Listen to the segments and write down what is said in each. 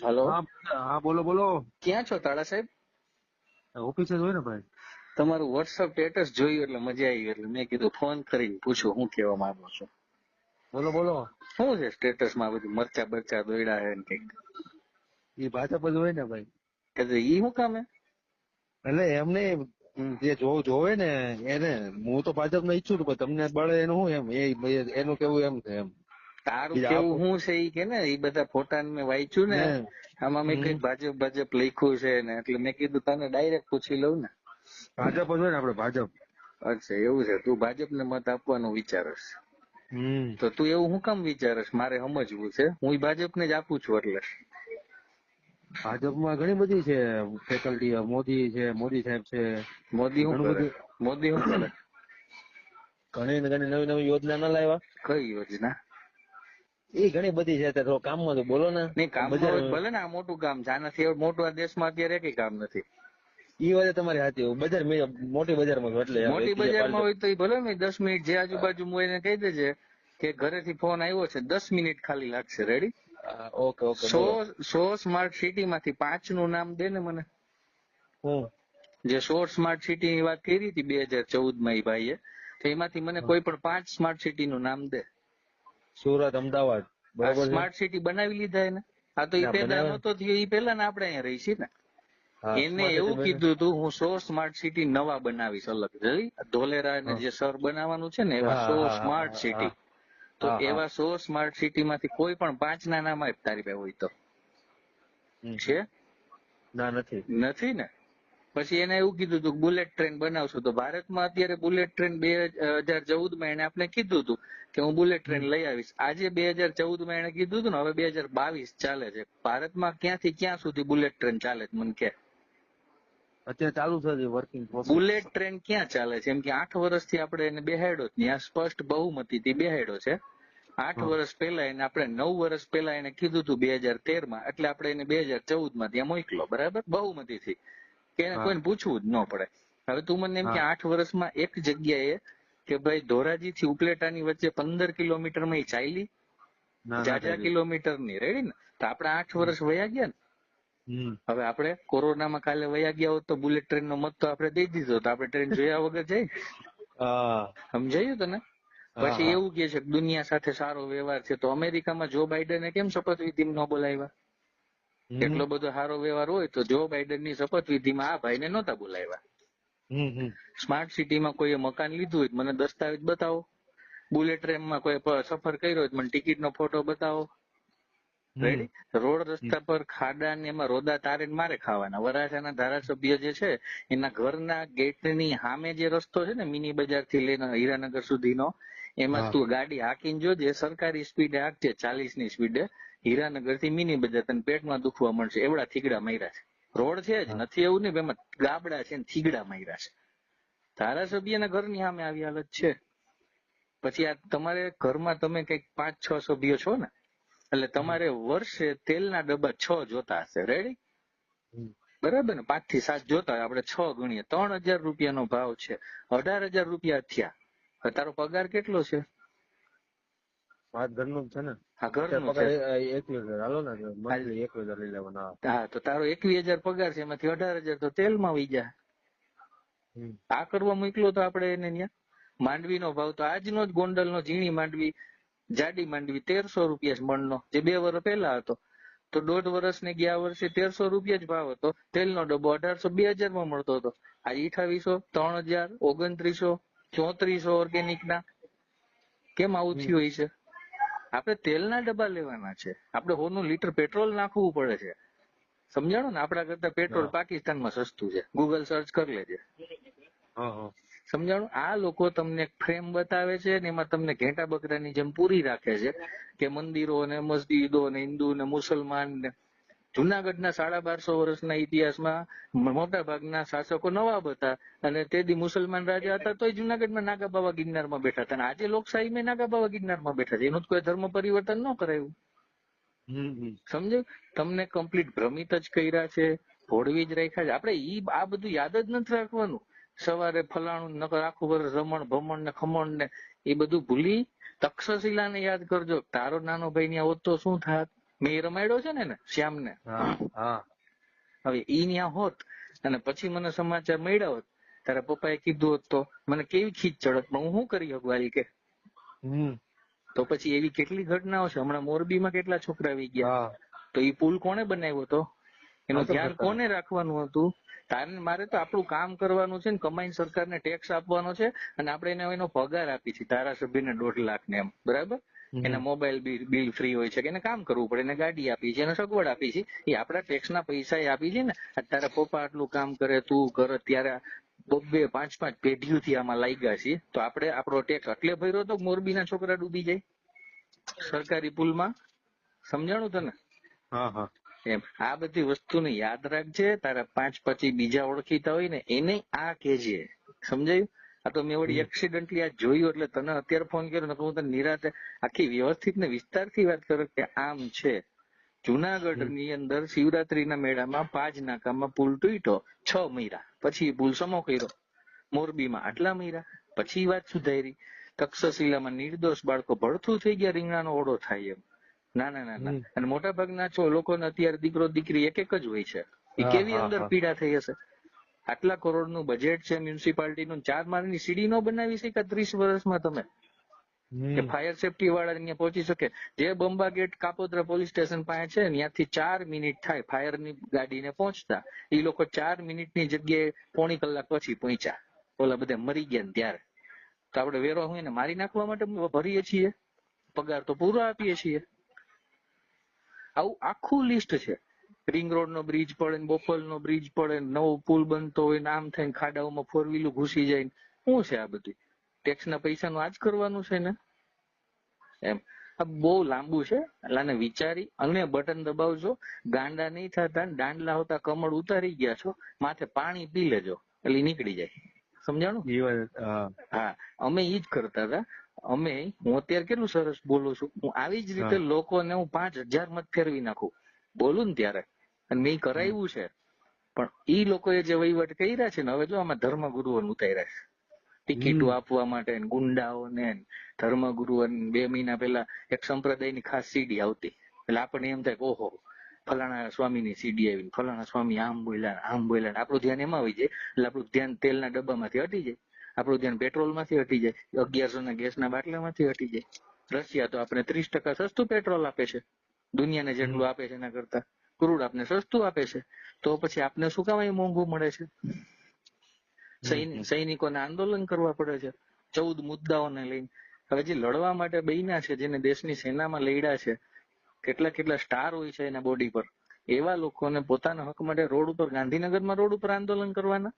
Hello? હા બોલો બોલો ક્યાં છો તાળા સાહેબ? ઓફિસે જ હોય ને ભાઈ. તમારું વોટ્સઅપ સ્ટેટસ જોયું એટલે મજા આવી એટલે મેં કીધું ફોન કરીને પૂછું હું કેવા માંગુ છું. બોલો બોલો. શું છે સ્ટેટસમાં બધું? મરચા બરચા દોડ્યા હે ને કંઈક? એ ભાજપ જ હોય ને ભાઈ. એટલે ઈ શું કામે એટલે એમને. જે જો જોવે ને એને હું તો ભાજપ ને ઈચ્છું પણ તમને બળે એનું શું એમ? એ- એનું કેવું એમ છે એમ? તારું કેવું. શું છે એ કે ને એ બધા ફોટા મેં વાંચ્યું ને ને. આમાં મેં કઈ કંઈક ભાજપ ભાજપ લખ્યું છે ને એટલે મેં કીધું તને ડાયરેક્ટ પૂછી લઉં ને. ભાજપ જ હોય ને આપડે ભાજપ. અચ્છા એવું છે. તું ભાજપ ને મત આપવાનું વિચારસ. તો તું એવું હું કામ વિચારસ? મારે સમજવું છે. હું ભાજપ ને જ આપું છું એટલે. ભાજપમાં ઘણી બધી છે. ફેકલ્ટી મોદી છે મોદી સાહેબ છે. મોદી શું કરે? મોદી શું કરે? ઘણી ને ઘણી નવી નવી યોજના ના લાવ્યા. કઈ યોજના? એ ઘણી બધી છે તે થોડું કામમાં તો બોલો ને. નહીં કામ ભલે ને આ મોટું કામ છે. આનાથી મોટું આ દેશમાં અત્યારે કઈ કામ નથી. એ વાત તમારી સાચી બજાર મોટી બજારમાં એટલે મોટી બજારમાં હોય તો એ ભલે ને દસ મિનિટ જે આજુબાજુ હું એને કહી દેજે કે ઘરેથી ફોન આવ્યો છે દસ મિનિટ ખાલી લાગશે. રેડી ઓકે ઓકે સો સો સ્માર્ટ સિટી માંથી પાંચનું નામ દે ને મને. જે સો સ્માર્ટ સિટી ની વાત કરી હતી બે હજાર ચૌદમાં એ ભાઈએ તો એમાંથી મને કોઈ પણ પાંચ સ્માર્ટ સિટી નું નામ દે. સુરત અમદાવાદ. બરોબર સ્માર્ટ સિટી બનાવી લીધા એને. આ તો એ પેલા નતો થયો એ પેલા ને આપણે અહીંયા રહી છીએ ને. એને એવું કીધું હતું હું સો સ્માર્ટ સિટી નવા બનાવીશ અલગ ધોલેરા ને જે સર બનાવવાનું છે ને એવા સો સ્માર્ટ સિટી તો. એવા સો સ્માર્ટ સિટી માંથી કોઈ પણ પાંચ ના નામ તારી પાસે હોય તો. છે? ના નથી. નથી ને? પછી એને એવું કીધું હતું બુલેટ ટ્રેન બનાવશું તો ભારતમાં અત્યારે બુલેટ ટ્રેન બે હજાર ચૌદમાં એને આપણે કીધું હતું કે હું બુલેટ ટ્રેન લઈ આવીશ. આજે બે હજાર ચૌદમાં એને કીધું હતું ને હવે બે હજાર બાવીસ ચાલે છે. ભારતમાં ક્યાંથી ક્યાં સુધી બુલેટ ટ્રેન ચાલે છે મને કે? અત્યારે ચાલુ છે વર્કિંગ બુલેટ ટ્રેન ક્યાં ચાલે છે? એમ કે આઠ વર્ષથી આપણે એને બેહાડ્યો જ ત્યાં સ્પષ્ટ બહુમતીથી બેહાડ્યો છે. આઠ વર્ષ પહેલા એને આપણે નવ વર્ષ પહેલા એને કીધું હતું બે હજાર તેરમાં એટલે આપણે એને બે હજાર ચૌદમાં ત્યાં મોકલો. બરાબર? બહુમતીથી. કે કોઈને પૂછવું જ ન પડે. હવે તું મને એમ કે. આઠ વર્ષમાં એક જગ્યાએ કે ભાઈ ધોરાજી થી ઉપલેટાની વચ્ચે પંદર કિલોમીટરમાં ઈ ચાલી જાજા કિલોમીટરની રેડી ને? તો આપણે આઠ વર્ષ વયા ગયા ને? હવે આપણે કોરોનામાં કાલે વયા ગયા હોત તો બુલેટ ટ્રેન નો મત તો આપણે દઈ દીધો તો આપણે ટ્રેન જોયા વગર જઈ. સમજાયું તને? પછી એવું કે છે કે દુનિયા સાથે સારો વ્યવહાર છે તો અમેરિકામાં જો બાઇડને કેમ શપથવિધિ ન બોલાવ્યા. એટલો બધો સારો વ્યવહાર હોય તો જો બાઇડનની શપથવિધિમાં આ ભાઈને નહોતા બોલાવ્યા. સ્માર્ટ સિટીમાં કોઈએ મકાન લીધું હોય મને દસ્તાવેજ બતાવો. બુલેટ ટ્રેનમાં કોઈ સફર કર્યો હોય મને ટિકિટ નો ફોટો બતાવો. રોડ રસ્તા પર ખાડા ને એમાં રોદા તારે ને મારે ખાવાના. વરાછાના ધારાસભ્ય જે છે એના ઘરના ગેટની સામે જે રસ્તો છે ને મિની બજારથી લઈને હીરાનગર સુધીનો એમાં તું ગાડી હાકીને જોજે. સરકારી સ્પીડે હાકજે ચાલીસની સ્પીડે. હીરાનગરથી મિની બજાર તને પેટમાં દુખવા મળશે. એવડા થીગડા માર્યા છે. રોડ છે જ નથી એવું નહીં એમાં ગાબડા છે ને થીગડા માર્યા છે. ધારાસભ્યના ઘરની સામે આવી હાલત છે. પછી આ તમારે ઘરમાં તમે કંઈક પાંચ છ સભ્યો છો ને એટલે તમારે વર્ષે તેલના ડબ્બા છ જોતા હશે. રેડી બરાબર ને? પાંચથી સાત જોતા હોય. આપણે છ ગણીએ. ત્રણ હજાર રૂપિયાનો ભાવ છે. અઢાર હજાર રૂપિયા થયા. તારો પગાર કેટલો છે? વાત ઘરનું જ છે ને. આ ઘરનું છે. એકવીસ હજાર. હાલો ને મંથલી એકવીસ હજાર લઈ લેવાના. હા તો તારો એકવીસ હજાર પગાર છે એમાંથી અઢાર હજાર તો તેલમાં વહી જાય આ કરવા મોકલો તો આપણે એને ત્યાં માંડવીનો ભાવ તો આજનો જ ગોંડલનો ઝીણી માંડવી જાડી માંડવી તેરસો રૂપિયા જ મણનો જે બે વર્ષ પહેલા હતો. તો દોઢ વર્ષ ને ગયા વર્ષે તેરસો રૂપિયા જ ભાવ હતો. તેલનો ડબ્બો અઢારસો બે હજારમાં મળતો હતો. આજે અઠાવીસો ત્રણ હજાર ઓગણત્રીસો ચોત્રીસો ઓર્ગેનિક ના. કેમ આવું થયું છે આપણે તેલના ડબ્બા લેવાના છે. આપણે હોનું લીટર પેટ્રોલ નાખવું પડે છે. સમજાણો ને? આપણા કરતા પેટ્રોલ. પાકિસ્તાનમાં સસ્તું છે. ગૂગલ સર્ચ કરી લેજે. હા હા. સમજાણું? આ લોકો તમને ફ્રેમ બતાવે છે ને એમાં તમને ઘેટા બકરાની જેમ પૂરી રાખે છે કે મંદિરો ને મસ્જિદો ને હિન્દુ ને મુસલમાન ને જુનાગઢના સાડા બારસો વર્ષના ઇતિહાસમાં મોટા ભાગના શાસકો નવાબ હતા અને તેથી મુસલમાન રાજા હતા તોય જુનાગઢમાં નાગા ગિરનારમાં બેઠા હતા. અને આજે લોકશાહીમાં નાગા બાબા ગિરનારમાં બેઠા છે. એનું તો કોઈ ધર્મ પરિવર્તન ન કરાયું. સમજો? તમને કમ્પ્લીટ ભ્રમિત જ કર્યા છે. ભોળવી જ રાખ્યા છે. આપણે ઈ આ બધું યાદ જ નથી રાખવાનું. સવારે ફલાણું નકર આખું વર્ષ રમણ ભમણ ને ખમણ ને એ બધું ભૂલી તક્ષશિલાને યાદ કરજો. તારો નાનો ભાઈ ત્યાં હોત તો શું થાત? મેં રમાડ્યો છે ને શ્યામ હા હવે ઈ ત્યાં હોત અને પછી મને સમાચાર મળ્યા હોત તારા પપ્પાએ કીધું હોત તો મને કેવી ખીચ ચડત? પણ હું શું કરી શકું કે? તો પછી એવી કેટલી ઘટનાઓ છે? હમણાં મોરબીમાં કેટલા છોકરા આવી ગયા. તો એ પુલ કોને બનાવ્યો હતો એનું ધ્યાન કોને રાખવાનું હતું? તારે મારે તો આપણું કામ કરવાનું છે ને કમાઈને સરકારને ટેક્સ આપવાનો છે અને આપણે એને એનો પગાર આપી છીએ ધારાસભ્યને દોઢ લાખ ને એમ. બરાબર. એના મોબાઈલ બિલ ફ્રી હોય છે કે એને કામ કરવું પડે એને ગાડી આપી છે એને સગવડ આપી છે. એ આપણા ટેક્સ ના પૈસા એ આપી છે ને. તારા પપ્પા આટલું કામ કરે તું કર ત્યારે બબ્બે પાંચ પાંચ પેઢીઓથી આમાં લાગ્યા છીએ તો આપણે આપણો ટેક્સ એટલે ભર્યો તો મોરબી મોરબીના છોકરા ડૂબી જાય. સરકારી પુલમાં. સમજાણું તને? હા હા. એમ. આ બધી વસ્તુને યાદ રાખજે. તારા પાંચ પછી બીજા ઓળખીતા હોય ને એને આ કેજે સમજાયું? આ તો મેં વળી એક્સિડન્ટલી આ જોયું એટલે તને અત્યારે ફોન કર્યો ને હું તને નિરાતે આખી વ્યવસ્થિત ને વિસ્તારથી વાત કરું કે આમ છે. જુનાગઢની અંદર શિવરાત્રીના મેળામાં પાંચ નાકામાં પુલ તૂટ્યો છ મહિના પછી પુલ સમો કર્યો મોરબીમાં આટલા મહિના પછી વાત સુધારી. તક્ષશિલામાં નિર્દોષ બાળકો ભડથું થઈ ગયા રીંગણાનો ઓળો થાય એમ. ના ના ના ના અને મોટા ભાગના છો લોકોને અત્યારે દીકરો દીકરી એક એક જ હોય છે. એ કેવી અંદર પીડા થઈ હશે? આટલા કરોડનું બજેટ છે મ્યુનિસિપાલિટીનું ચાર માળની સીડી નો બનાવી શક્યા ત્રીસ વર્ષમાં તમે? કે ફાયર સેફટી વાળા અહીંયા પહોંચી શકે? જે Bamba gate Kapodra police station પાસે છે ત્યાંથી ચાર મિનિટ થાય ફાયરની ગાડીને પહોંચતા. એ લોકો ચાર મિનિટની જગ્યાએ પોણી કલાક પછી પહોંચ્યા. ઓલા બધા મરી ગયા ને ત્યારે. તો આપણે વેરો હું એને મારી નાખવા માટે ભરીએ છીએ. પગાર તો પૂરો આપીએ છીએ. આવું આખું લિસ્ટ છે. રિંગ રોડ નો બ્રિજ પડે ને બોપલ નો બ્રિજ પડે ને નવો પુલ બનતો હોય ને આમ ને ખાડાઓમાં ફોર વ્હીલું ઘૂસી જાય ને શું છે આ બધું? ટેક્સ ના પૈસા નું આજ કરવાનું છે ને? એમ? આ બહુ લાંબુ છે. એટલે વિચારી અને બટન દબાવજો. ગાંડા નહીં થતા દાંડલા હોતા કમળ ઉતારી ગયા છો માથે પાણી પી લેજો એટલે નીકળી જાય. સમજાણું? હા. હા અમે ઈ જ કરતા હતા. અમે હું અત્યારે કેટલું સરસ બોલું છું. હું આવી જ રીતે લોકોને હું પાંચ હજાર મત ફેરવી નાખું. બોલું ને ત્યારે. અને મેં કરાવ્યું છે. પણ એ લોકોએ જે વહીવટ કર્યા છે ને હવે જો આમાં ધર્મગુરુઓને ઉતાર્યા છે. ટિકિટો આપવા માટે ગુંડાઓને ધર્મગુરુઓ બે મહિના પહેલા એક સંપ્રદાયની ખાસ સીડી આવતી. એટલે આપણને એમ થાય કે ઓહો ફલાણા સ્વામીની સીડી આવી ફલાણા સ્વામી આમ બોલ્યા આમ બોલ્યા આપણું ધ્યાન એમાં આવી જાય. એટલે આપણું ધ્યાન તેલના ડબ્બામાંથી હટી જાય. આપણું ધ્યાન પેટ્રોલમાંથી હટી જાય. અગિયારસો ના ગેસના બાટલામાંથી હટી જાય. રશિયા તો આપણે ત્રીસ ટકા સસ્તું પેટ્રોલ આપે છે. દુનિયાને જેટલું આપે છે એના કરતા. ક્રૂડ આપને સસ્તું આપે છે. તો પછી આપને શું કામ અહીં મોંઘું મળે છે? સૈનિકોને આંદોલન કરવા પડે છે. ચૌદ મુદ્દાઓને લઈને. હવે જે લડવા માટે બન્યા છે જેને દેશની સેનામાં લડ્યા છે કેટલા કેટલા સ્ટાર હોય છે એના બોડી પર એવા લોકોને પોતાના હક માટે રોડ ઉપર ગાંધીનગરમાં રોડ ઉપર આંદોલન કરવાના?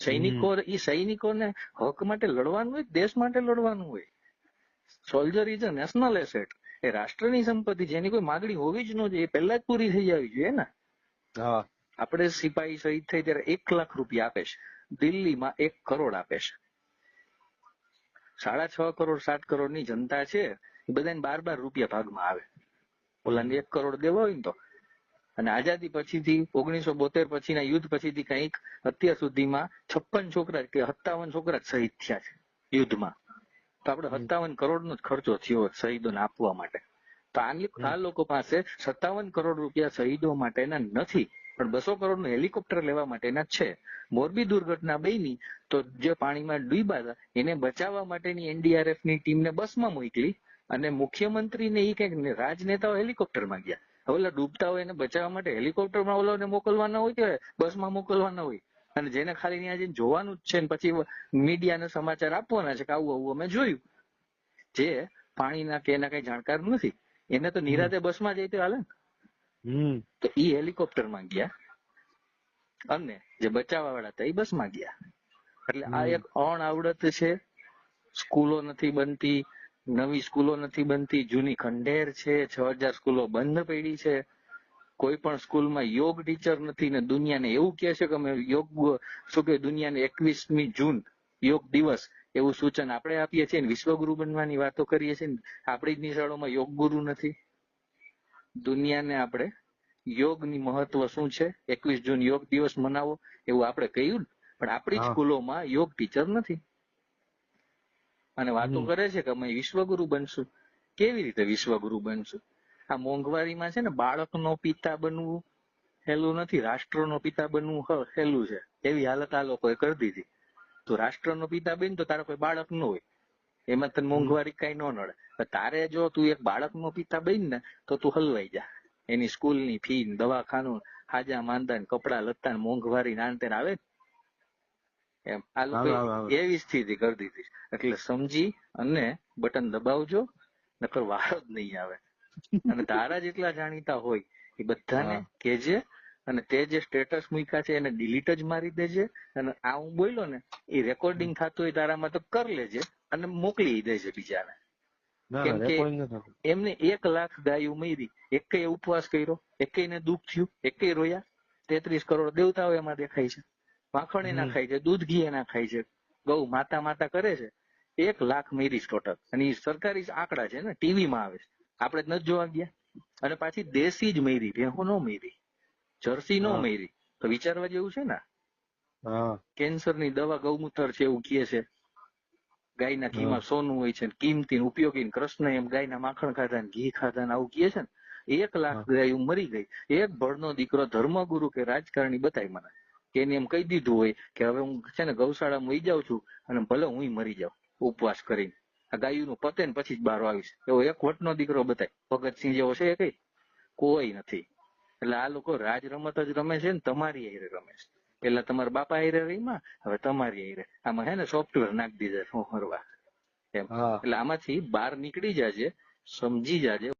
સૈનિકો એ સૈનિકોને હક માટે લડવાનું હોય દેશ માટે લડવાનું હોય? Soldier is a national asset એ રાષ્ટ્રની સંપત્તિ જેની કોઈ માગણી હોવી જ ન જોઈએ. પહેલા જ પૂરી થઈ જવી જોઈએ ને. હા. આપણે સિપાહી શહીદ થઈ ત્યારે એક લાખ રૂપિયા આપે છે. દિલ્હીમાં એક કરોડ આપે છે. સાડા છ કરોડ સાત કરોડની જનતા છે. એ બધાને બાર બાર રૂપિયા ભાગમાં આવે. ઓલાને એક કરોડ દેવા હોય ને તો. અને આઝાદી પછીથી ઓગણીસો બોતેર પછીના યુદ્ધ પછીથી કંઈક અત્યાર સુધીમાં છપ્પન છોકરા કે સત્તાવન છોકરા શહીદ થયા છે યુદ્ધમાં. તો આપણે સત્તાવન કરોડ નો જ ખર્ચો થયો શહીદોને આપવા માટે. તો આ લોકો પાસે સત્તાવન કરોડ રૂપિયા શહીદો માટેના નથી પણ બસો કરોડનું હેલિકોપ્ટર લેવા માટેના છે. મોરબી દુર્ઘટના બની તો જે પાણીમાં ડૂબ્યા હતા એને બચાવવા માટેની એનડીઆરએફની ટીમને બસમાં મોકલી અને મુખ્યમંત્રીને એ કંઈક રાજનેતાઓ હેલિકોપ્ટરમાં ગયા. ઓલા ડૂબતા હોય એને બચાવવા માટે હેલિકોપ્ટરમાં ઓલાને મોકલવાના હોય કે બસમાં મોકલવાના હોય? અને જેને ખાલી ત્યાં જઈને જોવાનું જ છે ને પછી મીડિયાને સમાચાર આપવાના છે કે આવું આવું અમે જોયું. જે પાણીના કે એના કઈ જાણકાર નથી. એને તો નિરાતે બસમાં જઈ તો હાલે ને. તો એ હેલિકોપ્ટરમાં ગયા. અને જે બચાવવા વાળા હતા એ બસમાં ગયા. એટલે આ એક અણ આવડત છે. સ્કૂલો નથી બનતી. નવી સ્કૂલો નથી બનતી. જૂની ખંડેર છે. છ હજાર સ્કૂલો બંધ પડી છે. કોઈ પણ સ્કૂલમાં યોગ ટીચર નથી ને દુનિયાને એવું કહે છે કે અમે યોગ શું કે દુનિયાને એકવીસમી જૂન યોગ દિવસ એવું સૂચન આપણે આપીએ છીએ વિશ્વગુરુ બનવાની વાતો કરીએ છીએ ને આપણી જ નિશાળોમાં યોગ ગુરુ નથી. દુનિયાને આપણે યોગની મહત્વ શું છે? એકવીસ જૂન યોગ દિવસ મનાવો એવું આપણે કહ્યું પણ આપણી. સ્કૂલોમાં યોગ ટીચર નથી. અને વાતો કરે છે કે અમે વિશ્વગુરુ બનશું. કેવી રીતે વિશ્વગુરુ બનશું? આ મોંઘવારીમાં છે ને બાળકનો પિતા બનવું હેલું નથી રાષ્ટ્રનો પિતા બનવું હેલું છે. એવી હાલત આ લોકોએ કરી દીધી. તો રાષ્ટ્રનો પિતા બન તો તારા કોઈ બાળક ન હોય. એમાં તને મોંઘવારી કઈ ન નડે. તારે જો તું એક બાળકનો પિતા બન ને તો તું હલવાઈ જા. એની સ્કૂલની ફી દવાખાનું હાજા માંદા ને કપડા લત્તા ને મોંઘવારી નાન આવે એમ આ લોકો એવી સ્થિતિ કરી દીધી એટલે સમજી અને બટન દબાવજો નકર વારો જ નહીં આવે. અને તારા જેટલા જાણીતા હોય એ બધાને કેજે અને તે જે સ્ટેટસ મૂક્યા છે એને ડિલીટ જ મારી દેજે અને આ હું બોલ્યો ને એ રેકોર્ડિંગ થતું હોય તારામાં તો કરી લેજે અને મોકલી દેજે બીજાને. કેમ કે-. એમને એક લાખ ગાયું મરી એકેય ઉપવાસ કર્યો એકેયને દુઃખ થયું એકેય રોયા. તેત્રીસ કરોડ દેવતાઓ એમાં દેખાય છે. માખણ એના ખાય છે દૂધ ઘી એના ખાય છે. ગૌ માતા માતા કરે છે. એક લાખ મેરી ટોટલ અને એ સરકારી આંકડા છે ને ટીવી માં આવે છે. આપણે નથી જોવા ગયા. અને પાછી દેશી જ મેરી ભેહો નો મેરી જર્સી નો. મેરી. તો વિચારવા જેવું છે ને? કેન્સરની દવા ગૌમૂત્ર છે એવું કહે છે. ગાયના ઘીમાં સોનું હોય છે કિંમતી ઉપયોગી કૃષ્ણ એમ ગાયના માખણ ખાધા ને ઘી ખાધા ને આવું કહે છે ને. એક લાખ ગાય મરી ગઈ. એક ભળનો દીકરો ધર્મગુરુ કે રાજકારણી બતાય મને. કે એને એમ કહી દીધું હોય કે હવે હું છે ને ગૌશાળામાં વહી જાઉં છું અને ભલે હું મરી જાઉં. ઉપવાસ કરીને. આ ગાયુંનું પતે ને પછી જ બહાર આવીશ એવો એક વટનો દીકરો બતાય. ભગતસિંહ જેવો છે કઈ? કોઈ નથી. એટલે આ લોકો રાજ રમત જ રમે છે ને તમારી હારે રમે છે. પેલા તમારા બાપા હારે રહીમાં હવે તમારી હારે. આમાં હે ને સોફ્ટવેર નાખી દીધા હું કરવા એમ. એટલે આમાંથી બહાર નીકળી જાજે સમજી જાજે